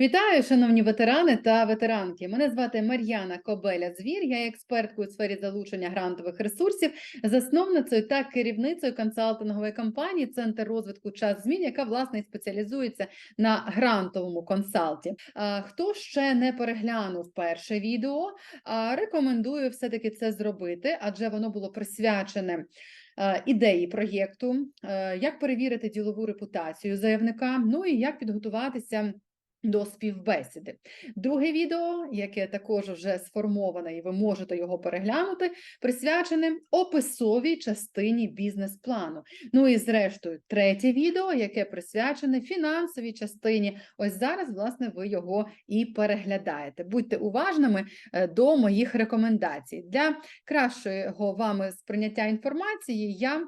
Вітаю, шановні ветерани та ветеранки. Мене звати Мар'яна Кобеля Звір. Я є експерткою у сфері залучення грантових ресурсів, засновницею та керівницею консалтингової компанії Центр розвитку час змін, яка власне і спеціалізується на грантовому консалті. Хто ще не переглянув перше відео, рекомендую все таки це зробити, адже воно було присвячене. Ідеї проєкту, е, як перевірити ділову репутацію заявника, ну і як підготуватися до співбесіди. Друге відео, яке також вже сформоване, і ви можете його переглянути, присвячене описовій частині бізнес-плану. Ну і зрештою, третє відео, яке присвячене фінансовій частині. Ось зараз, власне, ви його і переглядаєте. Будьте уважними е, до моїх рекомендацій. Для кращого вами сприйняття інформації я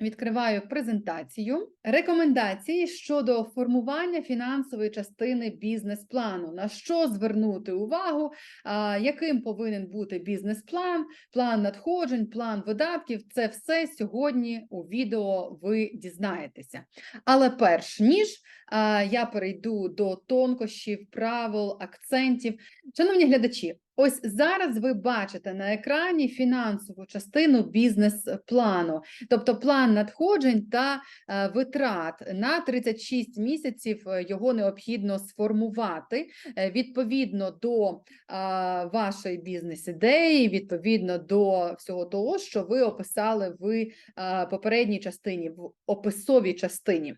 Відкриваю презентацію. Рекомендації щодо формування фінансової частини бізнес-плану. На що звернути увагу, яким повинен бути бізнес-план, план надходжень, план видатків. Це все сьогодні у відео ви дізнаєтеся. Але перш ніж я перейду до тонкощів, правил, акцентів. Шановні глядачі, ось зараз ви бачите на екрані фінансову частину бізнес-плану, тобто план надходжень та е, витрат на 36 місяців е, його необхідно сформувати е, відповідно до вашої бізнес-ідеї, відповідно до всього того, що ви описали в попередній частині, в описовій частині.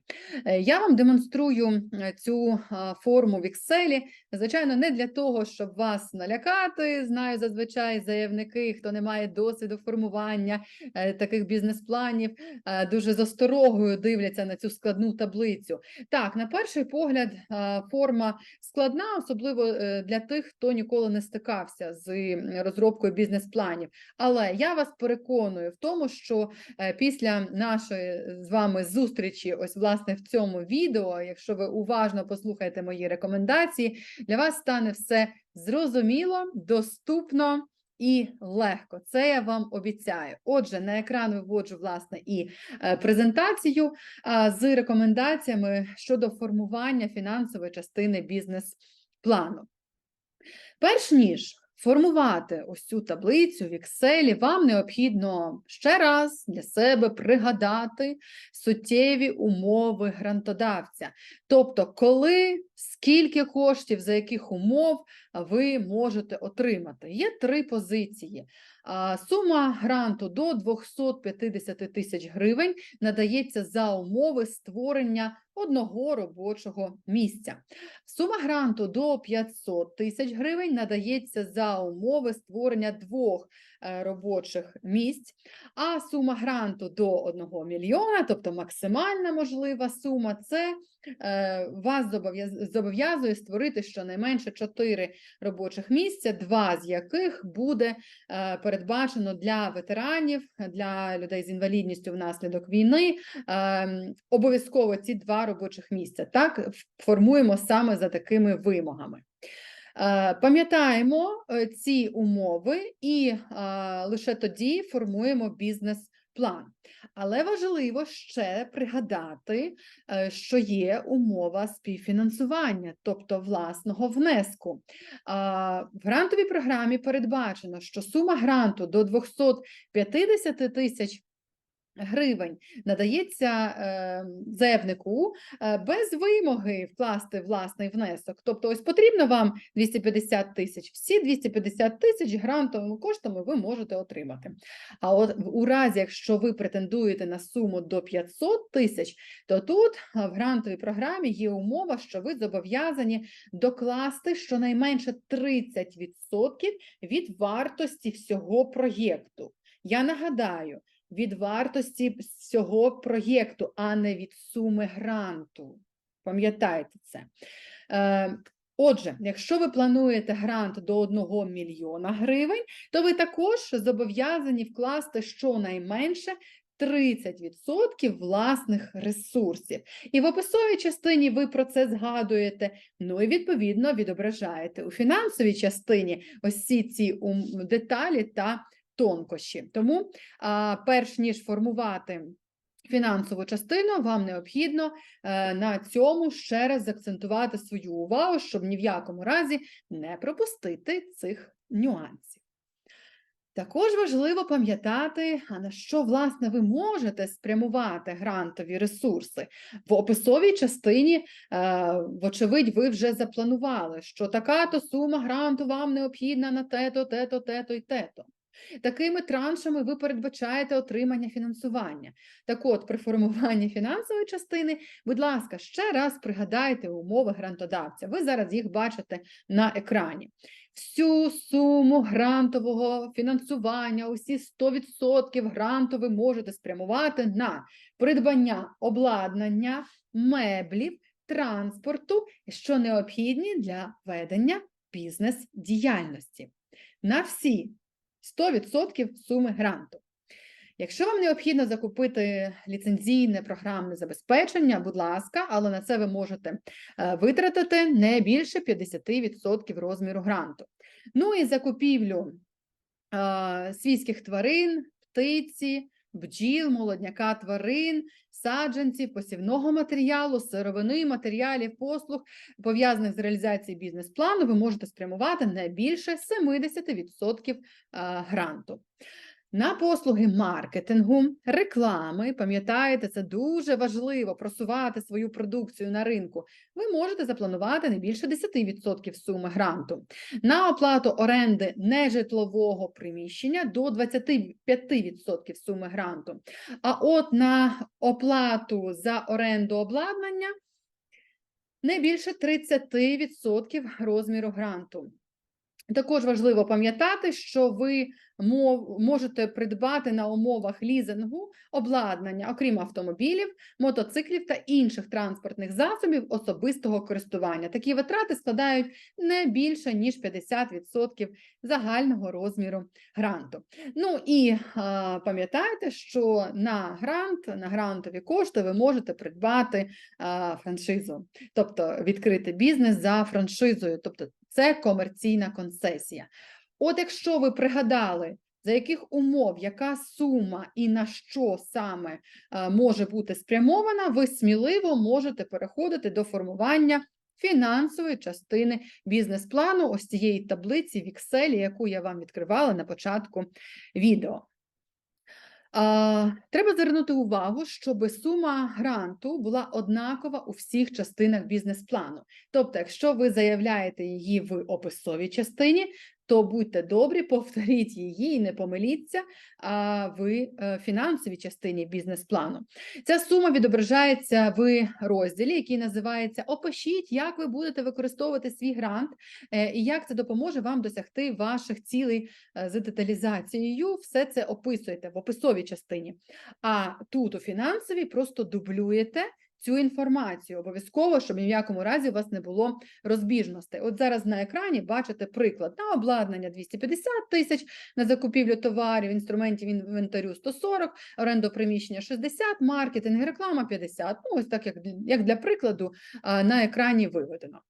Я вам демонструю цю форму в Excel, звичайно, не для того, щоб вас налякати. Знаю зазвичай заявники, хто не має досвіду формування е, таких бізнес-планів, е, дуже з осторогою дивляться на цю складну таблицю. Так, на перший погляд, е, форма складна, особливо для тих, хто ніколи не стикався з розробкою бізнес-планів. Але я вас переконую в тому, що після нашої з вами зустрічі, ось власне в цьому відео, якщо ви уважно послухаєте мої рекомендації, для вас стане все зрозуміло, доступно. І легко, це я вам обіцяю. Отже, на екран виводжу власне і е, презентацію з рекомендаціями щодо формування фінансової частини бізнес-плану. Перш ніж формувати ось цю таблицю в Excel, вам необхідно ще раз для себе пригадати суттєві умови грантодавця. Тобто, коли, скільки коштів, за яких умов ви можете отримати. Є три позиції. Сума гранту до 250 тисяч гривень надається за умови створення одного робочого місця. Сума гранту до 500 тисяч гривень надається за умови створення двох е, робочих місць, а сума гранту до 1 мільйона, тобто максимальна можлива сума, це вас зобов'язує створити щонайменше 4 робочих місця, два з яких буде е, передбачено для ветеранів, для людей з інвалідністю внаслідок війни. Ем, Обов'язково ці два робочих місця. Так формуємо саме за такими вимогами. Е, Пам'ятаємо е, ці умови і е, лише тоді формуємо бізнес-план. Але важливо ще пригадати, е, що є умова співфінансування, тобто власного внеску. В грантовій програмі передбачено, що сума гранту до 250 тисяч гривень надається е, заявнику е, без вимоги вкласти власний внесок. Тобто, ось потрібно вам 250 тисяч. Всі 250 тисяч грантовими коштами ви можете отримати. А от у разі, якщо ви претендуєте на суму до 500 тисяч, то тут в грантовій програмі є умова, що ви зобов'язані докласти щонайменше 30% від вартості всього проєкту. Я нагадаю, від вартості всього проєкту, а не від суми гранту. Пам'ятайте це. Е, Отже, якщо ви плануєте грант до 1 мільйона гривень, то ви також зобов'язані вкласти щонайменше 30% власних ресурсів. І в описовій частині ви про це згадуєте, ну і відповідно відображаєте у фінансовій частині ось всі ці деталі та тонкощі. Тому, перш ніж формувати фінансову частину, вам необхідно е, на цьому ще раз заакцентувати свою увагу, щоб ні в якому разі не пропустити цих нюансів. Також важливо пам'ятати, а на що власне ви можете спрямувати грантові ресурси. В описовій частині, е, вочевидь, ви вже запланували, що така-то сума гранту вам необхідна на те-то, те-то, те-то і те-то. Такими траншами ви передбачаєте отримання фінансування. Так от, при формуванні фінансової частини, будь ласка, ще раз пригадайте умови грантодавця. Ви зараз їх бачите на екрані. Всю суму грантового фінансування, усі 100% гранту ви можете спрямувати на придбання обладнання, меблів, транспорту, що необхідні для ведення бізнес-діяльності. На всі 100% суми гранту. Якщо вам необхідно закупити ліцензійне програмне забезпечення, будь ласка, але на це ви можете е, витратити не більше 50% розміру гранту. Ну і закупівлю е, свійських тварин, птиці, бджіл, молодняка тварин, саджанців, посівного матеріалу, сировини, матеріалів, послуг, пов'язаних з реалізацією бізнес-плану, ви можете спрямувати не більше 70% гранту. На послуги маркетингу, реклами, пам'ятаєте, це дуже важливо просувати свою продукцію на ринку. Ви можете запланувати не більше 10% суми гранту. На оплату оренди нежитлового приміщення до 25% суми гранту. А от на оплату за оренду обладнання не більше 30% розміру гранту. Також важливо пам'ятати, що ви можете придбати на умовах лізингу обладнання, окрім автомобілів, мотоциклів та інших транспортних засобів особистого користування. Такі витрати складають не більше ніж 50% загального розміру гранту. Ну і пам'ятайте, що на грант, на грантові кошти ви можете придбати франшизу, тобто відкрити бізнес за франшизою, тобто це комерційна концесія. От якщо ви пригадали, за яких умов, яка сума і на що саме е, може бути спрямована, ви сміливо можете переходити до формування фінансової частини бізнес-плану, ось цієї таблиці в Excel, яку я вам відкривала на початку відео. Треба звернути увагу, щоб сума гранту була однакова у всіх частинах бізнес-плану. Тобто, якщо ви заявляєте її в описовій частині, то будьте добрі, повторіть її і не помиліться в е, фінансовій частині бізнес-плану. Ця сума відображається в розділі, який називається Опишіть, як ви будете використовувати свій грант е, і як це допоможе вам досягти ваших цілей е, з деталізацією. Все це описуєте в описовій частині. А тут у фінансовій просто дублюєте цю інформацію. Обов'язково, щоб ні в якому разі у вас не було розбіжностей. От зараз на екрані бачите приклад на обладнання 250 тисяч, на закупівлю товарів, інструментів інвентарю 140, оренду приміщення 60, маркетинг, реклама 50. Ну, ось так, як, як для прикладу, на екрані виведено.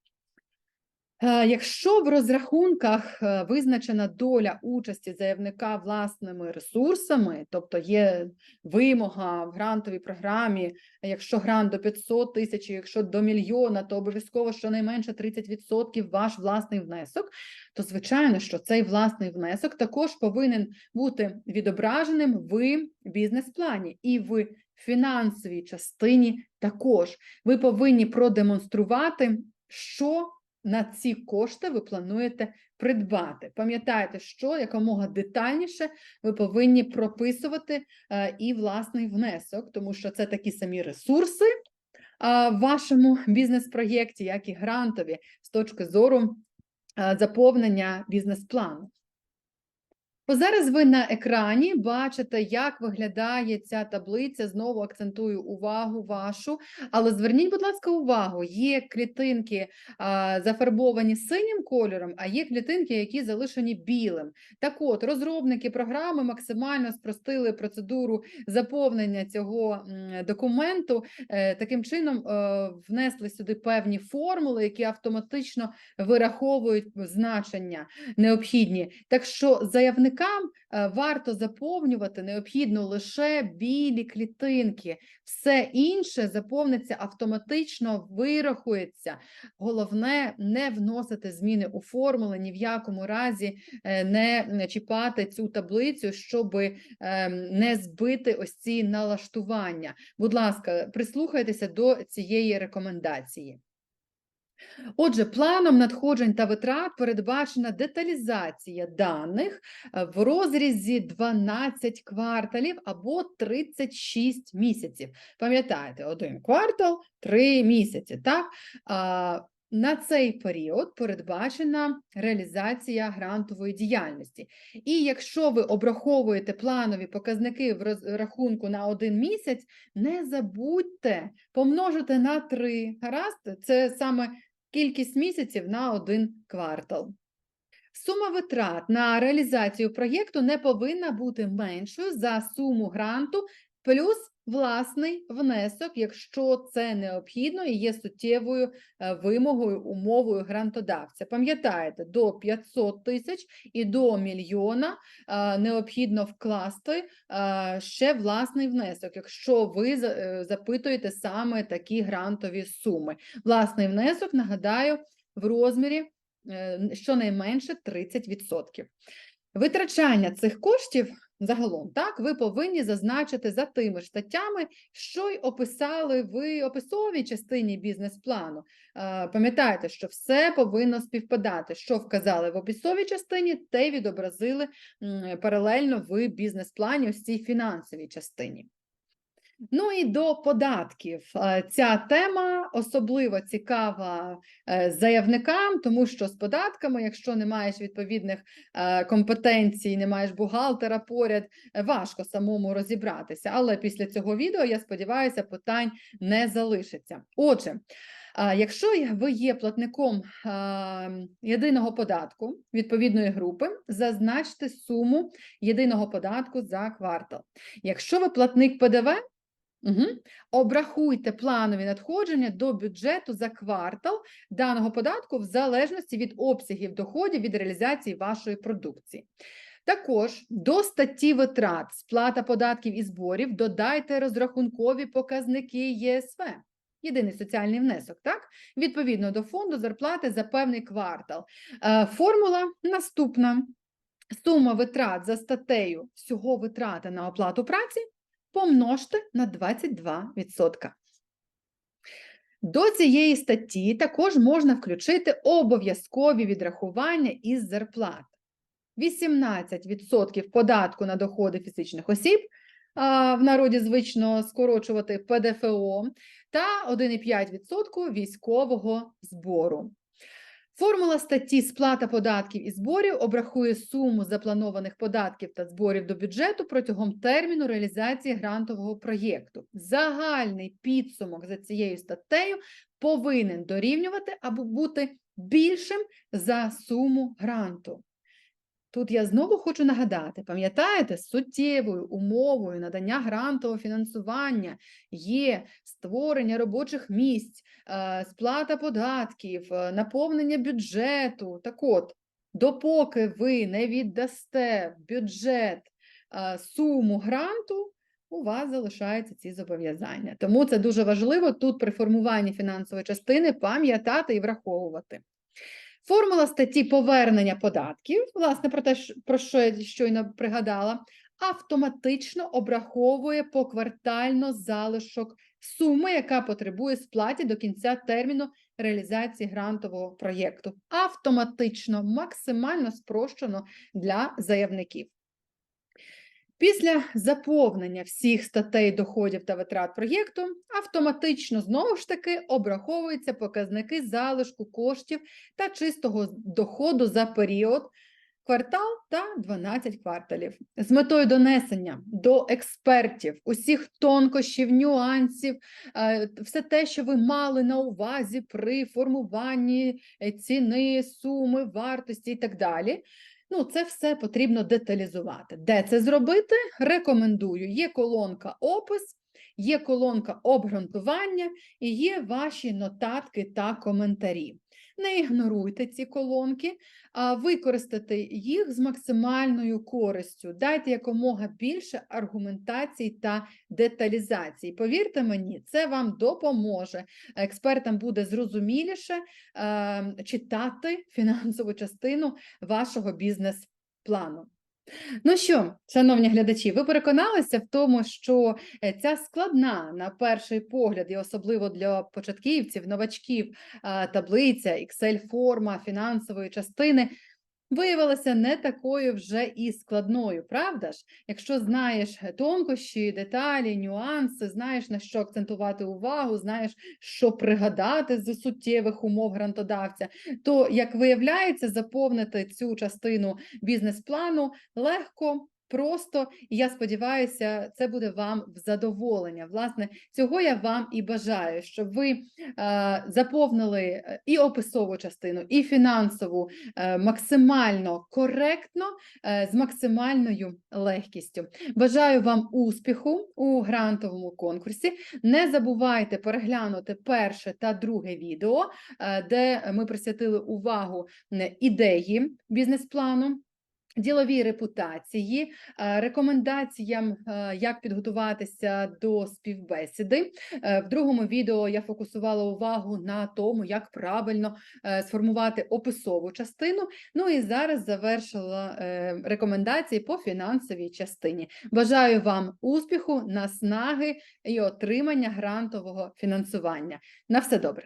Е, якщо в розрахунках е, визначена доля участі заявника власними ресурсами, тобто є вимога в грантовій програмі, якщо грант до 500 тисяч, якщо до мільйона, то обов'язково щонайменше 30% ваш власний внесок, то звичайно, що цей власний внесок також повинен бути відображеним в бізнес-плані і в фінансовій частині також. Ви повинні продемонструвати, що на ці кошти ви плануєте придбати. Пам'ятайте, що якомога детальніше ви повинні прописувати е, і власний внесок, тому що це такі самі ресурси в вашому бізнес-проєкті, як і грантові з точки зору е, заповнення бізнес-плану. Зараз ви на екрані бачите, як виглядає ця таблиця. Знову акцентую увагу вашу. Але зверніть, будь ласка, увагу: є клітинки а, зафарбовані синім кольором, а є клітинки, які залишені білим. Так от, розробники програми максимально спростили процедуру заповнення цього документу. Е, таким чином е, внесли сюди певні формули, які автоматично вираховують значення необхідні. Так що заявник заявникам е, варто заповнювати необхідно лише білі клітинки. Все інше заповниться автоматично, вирахується. Головне не вносити зміни у формули, ні в якому разі е, не чіпати цю таблицю, щоб не збити ось ці налаштування. Будь ласка, прислухайтеся до цієї рекомендації. Отже, планом надходжень та витрат передбачена деталізація даних е, в розрізі 12 кварталів або 36 місяців. Пам'ятаєте, один квартал, три місяці. Так? А, на цей період передбачена реалізація грантової діяльності. І якщо ви обраховуєте планові показники в розрахунку на один місяць, не забудьте помножити на 3. Гаразд, це саме кількість місяців на один квартал. Сума витрат на реалізацію проєкту не повинна бути меншою за суму гранту плюс власний внесок, якщо це необхідно і є суттєвою е, вимогою, умовою грантодавця. Пам'ятаєте, до 500 тисяч і до мільйона е, необхідно вкласти е, ще власний внесок, якщо ви запитуєте саме такі грантові суми. Власний внесок, нагадаю, в розмірі щонайменше 30%. Витрачання цих коштів Загалом, так, ви повинні зазначити за тими ж статтями, що й описали в описовій частині бізнес-плану. Пам'ятаєте, що все повинно співпадати. Що вказали в описовій частині, те відобразили паралельно в бізнес-плані ось цій фінансовій частині. Ну і до податків. Е, ця тема особливо цікава е, заявникам, тому що з податками, якщо не маєш відповідних е, компетенцій, не маєш бухгалтера поряд, важко самому розібратися. Але після цього відео я сподіваюся, питань не залишиться. Отже. Якщо ви є платником єдиного податку відповідної групи, зазначте суму єдиного податку за квартал. Якщо ви платник ПДВ, Угу. Обрахуйте планові надходження до бюджету за квартал даного податку в залежності від обсягів доходів від реалізації вашої продукції. Також до статті витрат, сплата податків і зборів додайте розрахункові показники ЄСВ, єдиний соціальний внесок, так? відповідно до фонду зарплати за певний квартал. Е, формула наступна: сума витрат за статтею всього витрати на оплату праці помножте на 22%. До цієї статті також можна включити обов'язкові відрахування із зарплат. 18% податку на доходи фізичних осіб, в народі звично скорочувати ПДФО, та 1,5% військового збору. Формула статті сплата податків і зборів обрахує суму запланованих податків та зборів до бюджету протягом терміну реалізації грантового проєкту. Загальний підсумок за цією статтею повинен дорівнювати або бути більшим за суму гранту. Тут я знову хочу нагадати, пам'ятаєте, суттєвою умовою надання грантового фінансування є створення робочих місць, е, сплата податків, е, наповнення бюджету. Так от, допоки ви не віддасте в бюджет е, суму гранту, у вас залишаються ці зобов'язання. Тому це дуже важливо тут при формуванні фінансової частини пам'ятати і враховувати. Формула статті повернення податків, власне, про те, про що я щойно пригадала, автоматично обраховує поквартально залишок суми, яка потребує сплаті до кінця терміну реалізації грантового проєкту. Автоматично, максимально спрощено для заявників. Після заповнення всіх статей доходів та витрат проєкту автоматично знову ж таки обраховуються показники залишку коштів та чистого доходу за період квартал та 12 кварталів з метою донесення до експертів усіх тонкощів, нюансів, е, все те, що ви мали на увазі при формуванні е, ціни, суми, вартості і так далі. Ну, це все потрібно деталізувати. Де це зробити? Рекомендую. Є колонка опис, є колонка обґрунтування і є ваші нотатки та коментарі. Не ігноруйте ці колонки, а використати їх з максимальною користю. Дайте якомога більше аргументацій та деталізацій. Повірте мені, це вам допоможе. Експертам буде зрозуміліше е, читати фінансову частину вашого бізнес-плану. Ну що, шановні глядачі, ви переконалися в тому, що е, ця складна на перший погляд, і особливо для початківців, новачків, таблиця, Excel-форма фінансової частини виявилася не такою вже і складною, правда ж? Якщо знаєш тонкощі, деталі, нюанси, знаєш на що акцентувати увагу, знаєш, що пригадати з суттєвих умов грантодавця, то, як виявляється, заповнити цю частину бізнес-плану легко. Просто і я сподіваюся, це буде вам в задоволення. Власне, цього я вам і бажаю, щоб ви заповнили е, і описову частину, і фінансову е, максимально коректно, е, з максимальною легкістю. Бажаю вам успіху у грантовому конкурсі. Не забувайте переглянути перше та друге відео, де ми присвятили увагу ідеї бізнес-плану. Діловій репутації, е, рекомендаціям, е, як підготуватися до співбесіди. Е, В другому відео я фокусувала увагу на тому, як правильно сформувати описову частину. Ну і зараз завершила рекомендації по фінансовій частині. Бажаю вам успіху, наснаги і отримання грантового фінансування. На все добре.